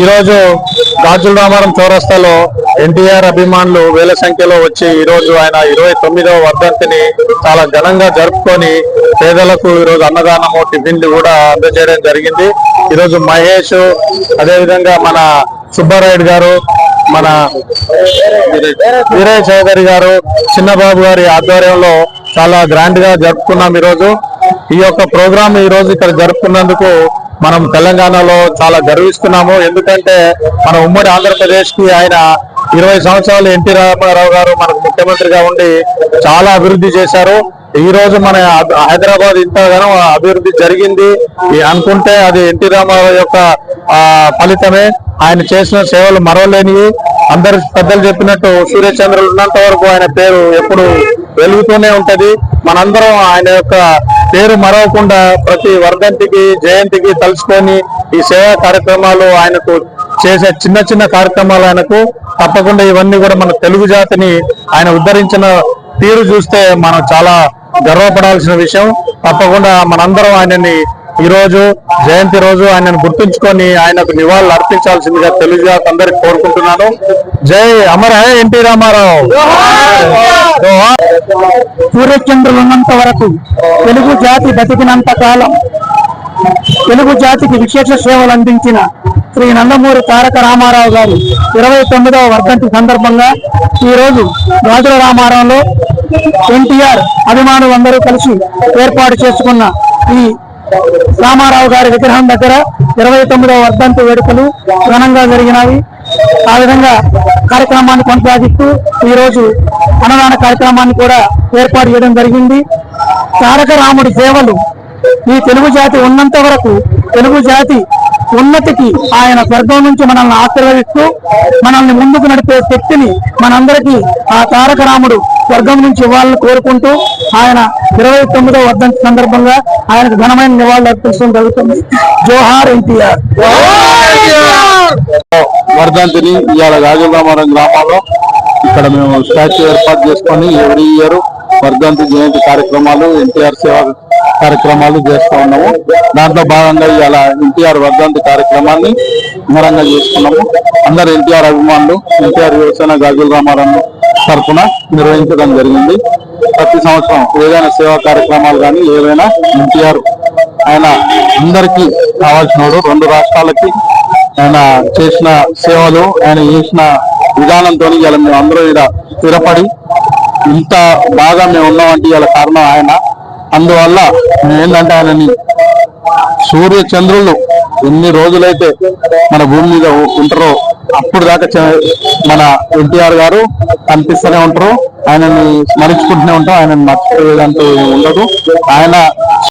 ఈరోజు గాజుల రామారం చౌరస్తాలో ఎన్టీఆర్ అభిమానులు వేల సంఖ్యలో వచ్చి ఈరోజు ఆయన ఇరవై తొమ్మిదవ వర్ధంతిని చాలా ఘనంగా జరుపుకొని పేదలకు ఈరోజు అన్నదానము టిఫిన్లు కూడా అందజేయడం జరిగింది. ఈరోజు మహేష్ అదేవిధంగా మన సుబ్బారాయుడు గారు మన వీరయ్య చౌదరి గారు చిన్నబాబు గారి ఆధ్వర్యంలో చాలా గ్రాండ్గా జరుపుకున్నాం ఈరోజు. ఈ యొక్క ప్రోగ్రామ్ ఈరోజు ఇక్కడ జరుపుకున్నందుకు మనం తెలంగాణలో చాలా గర్విస్తున్నాము. ఎందుకంటే మన ఉమ్మడి ఆంధ్రప్రదేశ్కి ఆయన ఇరవై సంవత్సరాలు ఎన్టీ రామారావు గారు మనకు ముఖ్యమంత్రిగా ఉండి చాలా అభివృద్ధి చేశారు. ఈ రోజు మన హైదరాబాద్ ఇంతగానో అభివృద్ధి జరిగింది. అనుకుంటే అది ఎన్టీ రామారావు యొక్క ఫలితమే. ఆయన చేసిన సేవలు మరవలేనివి. అందరు పెద్దలు చెప్పినట్టు సూర్యచంద్రులు ఉన్నంత వరకు ఆయన పేరు ఎప్పుడు వెలుగుతూనే ఉంటది. మనందరం ఆయన యొక్క పేరు మరవకుండా ప్రతి వర్ధంతికి జయంతికి తలుచుకొని ఈ సేవా కార్యక్రమాలు ఆయనకు చేసే చిన్న చిన్న కార్యక్రమాలు ఆయనకు తప్పకుండా ఇవన్నీ కూడా మన తెలుగు జాతిని ఆయన ఉద్ధరించిన తీరు చూస్తే మనం చాలా గర్వపడాల్సిన విషయం. తప్పకుండా మనందరం ఆయనని ఈ రోజు జయంతి రోజు ఆయనను గుర్తుంచుకొని ఆయనకు నివాళులు అర్పించాల్సిందిగా తెలుగు అందరికి కోరుకుంటున్నాను. జై అమర్ ఎన్టీ రామారావు. సూర్యచంద్రులు ఉన్నంత వరకు తెలుగు జాతి బతికినంత కాలం తెలుగు జాతికి విశేష సేవలు అందించిన శ్రీ నందమూరి తారక రామారావు గారు ఇరవై తొమ్మిదవ వర్ధంతి సందర్భంగా ఈ రోజు రామారావులో రామారంలో ఎన్టీఆర్ అభిమానులందరూ కలిసి ఏర్పాటు చేసుకున్న ఈ రామారావు గారి విగ్రహం దగ్గర ఇరవై తొమ్మిదవ వర్ధంతి వేడుకలు ఘనంగా జరిగినవి ఆ విధంగా కార్యక్రమాన్ని కొనసాగిస్తూ ఈరోజు అన్నదాన కార్యక్రమాన్ని కూడా ఏర్పాటు చేయడం జరిగింది. తారక రాముడి సేవలు ఈ తెలుగు జాతి ఉన్నంత వరకు తెలుగు జాతి ఉన్నతికి ఆయన స్వర్గం నుంచి మనల్ని ఆశీర్వదిస్తూ మనల్ని ముందుకు నడిపే శక్తిని మనందరికీ ఆ తారక రాముడు స్వర్గం నుంచి ఇవ్వాలని కోరుకుంటూ ఆయన ఇరవై తొమ్మిదో వర్ధంతి సందర్భంగా ఆయనకు ఘనమైన నివాళులు అర్పించడం జరుగుతుంది. జోహార్ ఎన్టీఆర్. వర్ధంతిని ఇవాళ రామారావు గ్రామంలో ఇక్కడ మేము స్టాచ్యూ ఏర్పాటు చేసుకొని ఎవ్రీ ఇయర్ వర్ధంతి జయంతి కార్యక్రమాలు ఎన్టీఆర్ సేవ కార్యక్రమాలు చేస్తూ ఉన్నాము. దాంట్లో భాగంగా ఇవాళ ఎన్టీఆర్ వర్ధంతి కార్యక్రమాన్ని ఘనంగా చేసుకున్నాము. అందరు ఎన్టీఆర్ అభిమానులు ఎన్టీఆర్ యువసేన గాజుల రామారావు తరఫున నిర్వహించడం జరిగింది. ప్రతి సంవత్సరం ఏదైనా సేవా కార్యక్రమాలు కానీ ఏదైనా ఎన్టీఆర్ ఆయన అందరికీ కావాల్సినోడు రెండు రాష్ట్రాలకి ఆయన చేసిన సేవలు ఆయన చేసిన విధానంతో ఇలా మేము అందరూ ఇలా స్థిరపడి ఇంత బాగా మేము ఉన్నామంటే ఇలా కారణం ఆయన. అందువల్ల మేము ఏంటంటే ఆయనని సూర్య చంద్రులు ఎన్ని రోజులైతే మన భూమి మీద ఉంటారో అప్పుడు దాకా చ- మన ఎన్టీఆర్ గారు కనిపిస్తూనే ఉంటారు. ఆయనని స్మరించుకుంటూనే ఉంటాం. ఆయనని మర్చిపోయేదంటూ ఉండదు. ఆయన